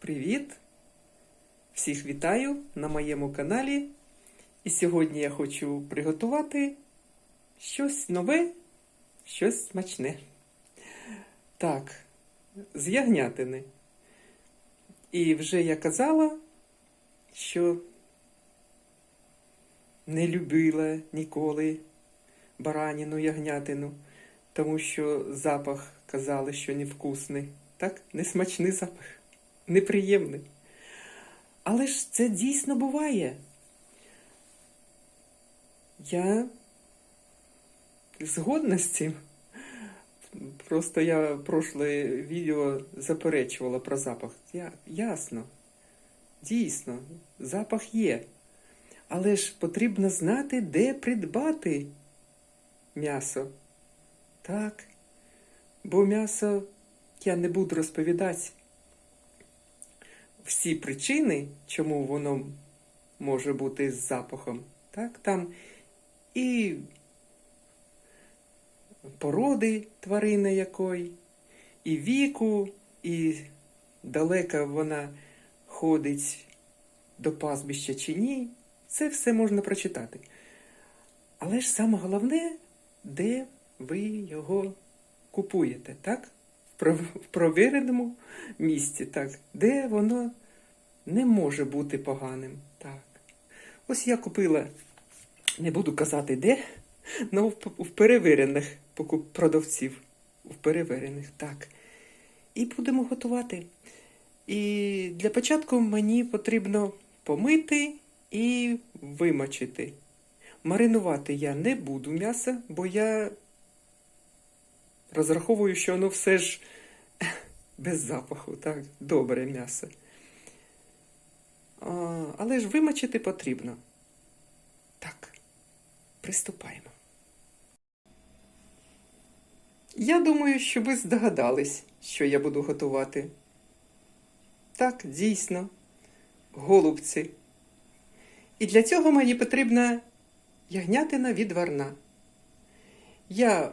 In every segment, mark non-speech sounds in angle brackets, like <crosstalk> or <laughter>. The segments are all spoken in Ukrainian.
Привіт! Всіх вітаю на моєму каналі. І сьогодні я хочу приготувати щось нове, щось смачне. Так, з ягнятини. І вже я казала, що не любила ніколи бараніну ягнятину, тому що запах казали, що невкусний. Так, несмачний запах, неприємний. Але ж це дійсно буває. Я згодна з цим. Просто я прошле відео заперечувала про запах. Я, ясно. Дійсно, запах є. Але ж потрібно знати, де придбати м'ясо. Так. Бо м'ясо я не буду розповідати всі причини, чому воно може бути з запахом. Так, там і породи тварини якої, і віку, і далека вона ходить до пастбища чи ні. Це все можна прочитати. Але ж саме головне, де ви його купуєте, так? В провіреному місці, так, де воно не може бути поганим. Так. Ось я купила, не буду казати де, але в, перевірених продавців. В перевірених, так. І будемо готувати. І для початку мені потрібно помити і вимочити. Маринувати я не буду м'ясо, бо я розраховую, що воно все ж <laughs> без запаху, так, добре м'ясо. Але ж вимочити потрібно. Так, приступаємо. Я думаю, що ви здогадались, що я буду готувати. Так, дійсно, голубці. І для цього мені потрібна ягнятина відварна. Я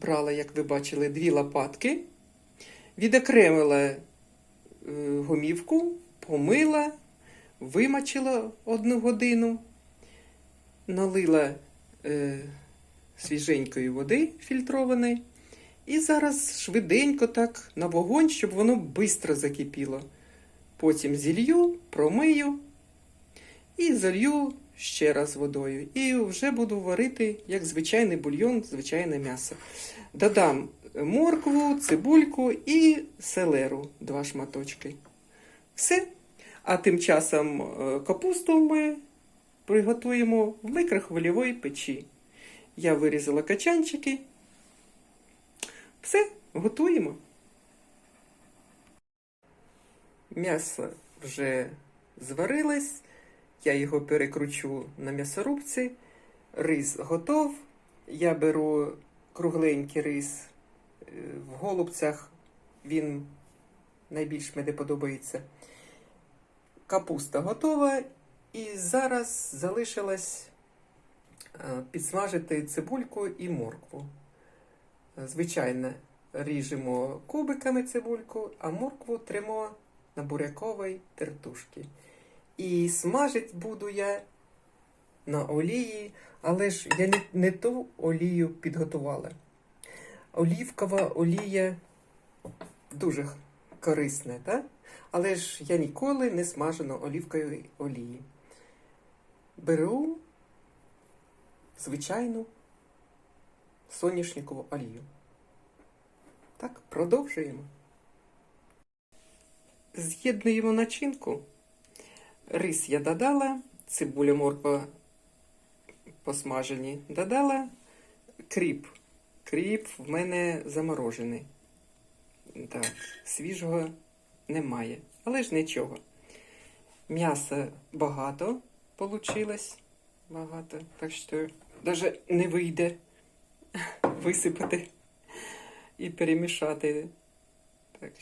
брала, як ви бачили, дві лопатки, відокремила е, гомівку, помила, вимочила одну годину, налила е, свіженької води фільтрованої. І зараз швиденько так на вогонь, щоб воно швидко закипіло. Потім зілью, промию і залью ще раз водою. І вже буду варити як звичайний бульйон, звичайне м'ясо. Додам моркву, цибульку і селеру, два шматочки. Все. А тим часом е, капусту ми приготуємо в микрохвильовій печі. Я вирізала качанчики. Все, готуємо. М'ясо вже зварилось. Я його перекручу на м'ясорубці. Рис готов. Я беру кругленький рис е, в голубцях. Він найбільш мені подобається. Капуста готова. І зараз залишилось е, підсмажити цибульку і моркву. Звичайно, ріжемо кубиками цибульку, а моркву тримо на буряковій тертушці. І смажить буду я на олії, але ж я не, не ту олію підготувала. Олівкова олія дуже корисна, так? але ж я ніколи не смажу на олівковій олії. Беру звичайну соняшникову олію. Так, продовжуємо. З'єднуємо начинку. Рис я додала, цибуля морква посмажені додала, кріп. Кріп в мене заморожений. Так, свіжого немає. Але ж нічого. М'яса багато вийшло. Багато. Так що навіть не вийде <laughs> висипати і перемішати. Так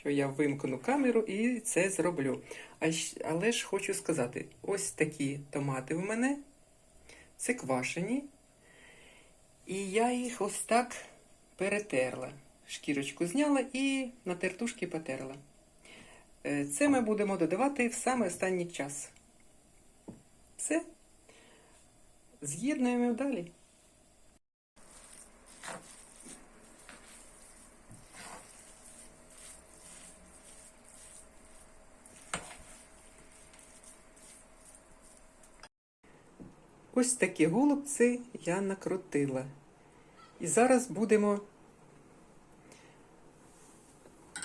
що я вимкну камеру і це зроблю. А, але ж хочу сказати: ось такі томати в мене. Це квашені. І я їх ось так перетерла. Шкірочку зняла і на тертушки потерла. Е, Це ми будемо додавати в саме останній час. Все. З'єднуємо далі. Ось такі голубці я накрутила. І зараз будемо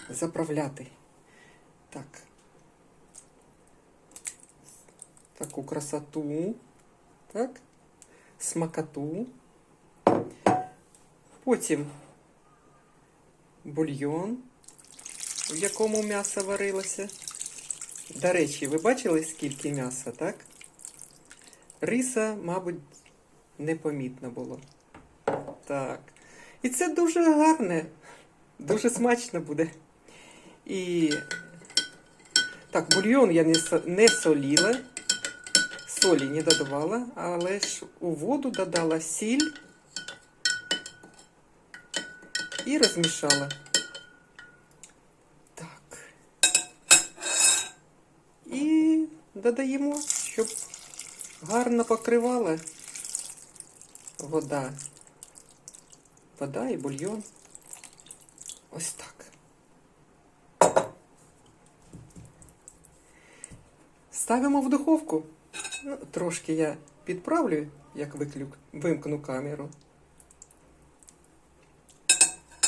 заправляти. Так. Таку красоту. Так. Смакоту. Потім бульйон, в якому м'ясо варилося. До речі, ви бачили, скільки м'яса, так? Риса, мабуть, непомітно було. Так. І це дуже гарне, дуже смачно буде. І так, бульйон я не, соліла, солі не додавала, але ж у воду додала сіль і розмішала. Так. І додаємо, щоб гарно покривала вода. Вода і бульйон. Ось так. Ставимо в духовку. Ну, трошки я підправлю, як виклю... вимкну камеру.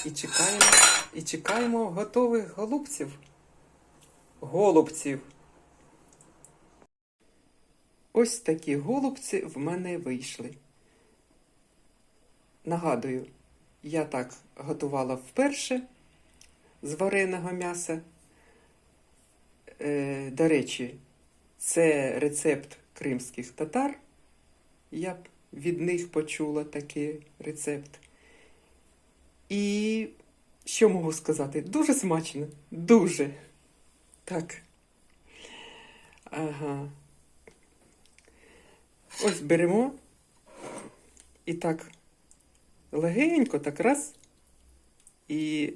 І чекаємо, і чекаємо готових голубців. Голубців. Ось такі голубці в мене вийшли. Нагадую, я так готувала вперше з вареного м'яса. Е, до речі, це рецепт кримських татар. Я б від них почула такий рецепт. І що можу сказати? Дуже смачно. Дуже. Так. Ага. Ось беремо і так легенько, так раз. І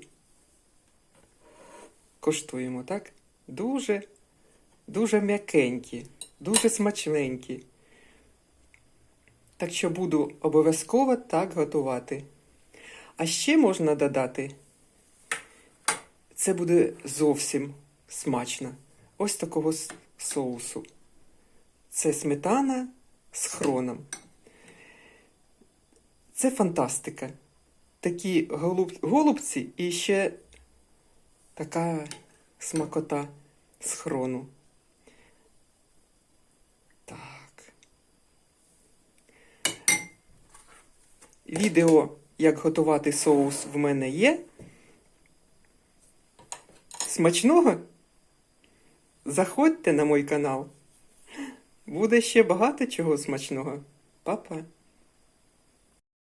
коштуємо, так? Дуже, дуже м'якенькі, дуже смачненькі. Так що буду обов'язково так готувати. А ще можна додати, це буде зовсім смачно. Ось такого соусу. Це сметана з хроном. Це фантастика. Такі голуб... голубці і ще така смакота з хрону. Так. Відео, як готувати соус, в мене є. Смачного? Заходьте на мій канал. Буде ще багато чого смачного. Па-па.